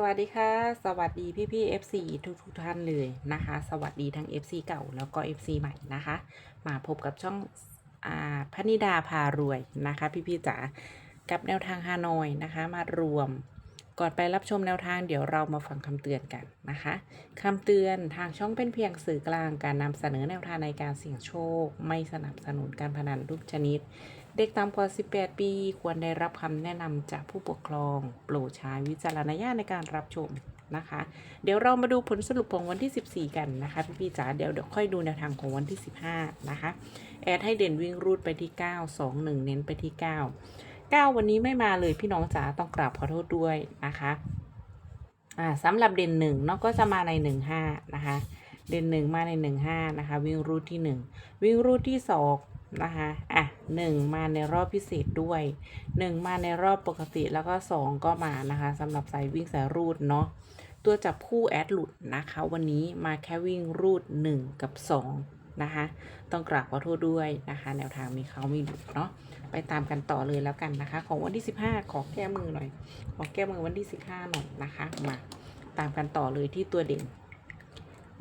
สวัสดีค่ะ สวัสดีพี่พี่ FC ทุกทุกท่านเลยนะคะ สวัสดีทั้ง FC เก่าแล้วก็ FC ใหม่นะคะ มาพบกับช่องอ่าพนิดาพารวยนะคะ พี่พี่จ๋ากับแนวทางฮานอยนะคะ มารวม ก่อนไปรับชมแนวทางเดี๋ยวเรามาฟังคำเตือนกันนะคะคำเตือนทางช่องเป็นเพียงสื่อกลางการนำเสนอแนวทางในการเสี่ยงโชค ไม่สนับสนุนการพนันทุกชนิด เด็กต่ำกว่า 18 ปี ควรได้รับคำแนะนำจากผู้ปกครอง โปรดใช้วิจารณญาณในการรับชมนะคะ เดี๋ยวเรามาดูผลสรุปของวันที่ 14 กันนะคะพี่พี่ๆจ๋าเดี๋ยวเดี๋ยวค่อยดูแนวทางของวันที่ 15 นะคะ แอดให้เด่นวิ่งรูดไปที่ 9 2 1 เน้นไปที่ 9 9 วันนี้ไม่มาเลยพี่น้องจ๋าต้องกราบขอโทษด้วยนะคะอ่าสำหรับเด่นหนึ่งเนาะก็จะมาใน 15 นะคะ เด่นหนึ่งมาใน 15 นะคะ วิ่งรูดที่ 1 วิ่งรูดที่ 2 นะคะอะหนึ่งมาในรอบพิเศษด้วย 1 มาในรอบปกติแล้วก็ 2 ก็มานะคะสำหรับสายวิ่งสายรูดเนาะตัวจับคู่แอดหลุดนะคะ วันนี้มาแค่วิ่งรูด 1 กับ 2 นะคะ ต้องกราบขอโทษด้วยนะคะ แนวทางมีเขามีหลุดเนาะไปตามกันต่อเลยแล้วกันนะคะ ของวันที่ 15 ขอแก้มือหน่อย ขอแก้มือวันที่ 15 หน่อยนะคะ มาตามกันต่อเลยที่ตัวเด่น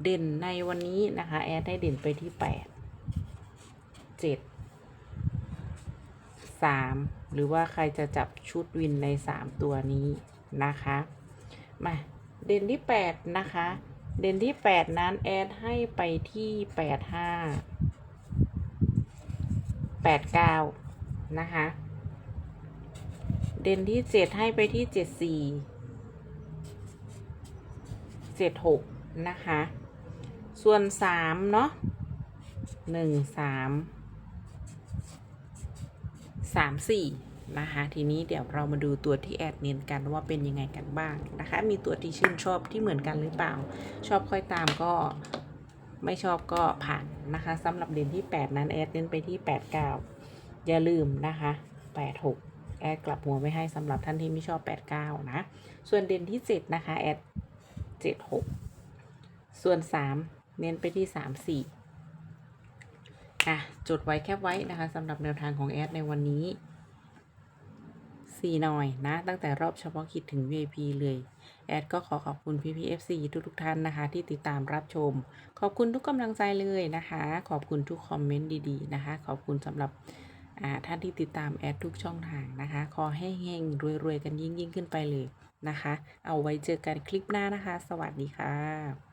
เด่นในวันนี้นะคะ แอดได้เด่นไปที่ 8 7 3 หรือว่าใครจะจับชุดวินใน 3 ตัวนี้นะคะ มาเด่นที่ 8 นะคะ เด่นที่ 8 นั้นแอดให้ไปที่ 8 5 8 9 นะคะ เด่นที่ 7 ให้ไปที่ 7 4 7 6 นะคะ ส่วน 3 เนาะ1 3สามสี่ นะคะทีนี้เดี๋ยวเรามาดูตัวที่แอดเน้นกันว่าเป็นยังไงกันบ้างนะคะ มีตัวที่ชื่นชอบที่เหมือนกันหรือเปล่า ชอบค่อยตามก็ไม่ชอบก็ผ่านนะคะสำหรับเด่นที่ 8 นั้นแอดเน้นไปที่ 8 9 อย่าลืมนะคะ 8 6 แอดกลับหัวไม่ให้สำหรับท่านที่ไม่ชอบ 8 9 นะ ส่วนเด่นที่ 7 นะคะแอด 7 6 ส่วน 3 เน้นไปที่ 3 4อะจดไว้แคบไว้นะคะสำหรับแนวทางของแอดในวันนี้ 4หน่อยนะ ตั้งแต่รอบเฉพาะกิจถึง VIP เลย แอดก็ขอขอบคุณพี่พี FC ทุกทุกท่านนะคะ ที่ติดตามรับชม ขอบคุณทุกกำลังใจเลยนะคะ ขอบคุณทุกคอมเมนต์ดีๆนะคะ ขอบคุณสำหรับท่านที่ติดตามแอดทุกช่องทางนะคะ ขอให้เฮงรวยๆกันยิ่งยิ่งๆขึ้นไปเลยนะคะ เอาไว้เจอกันคลิปหน้านะคะ สวัสดีค่ะ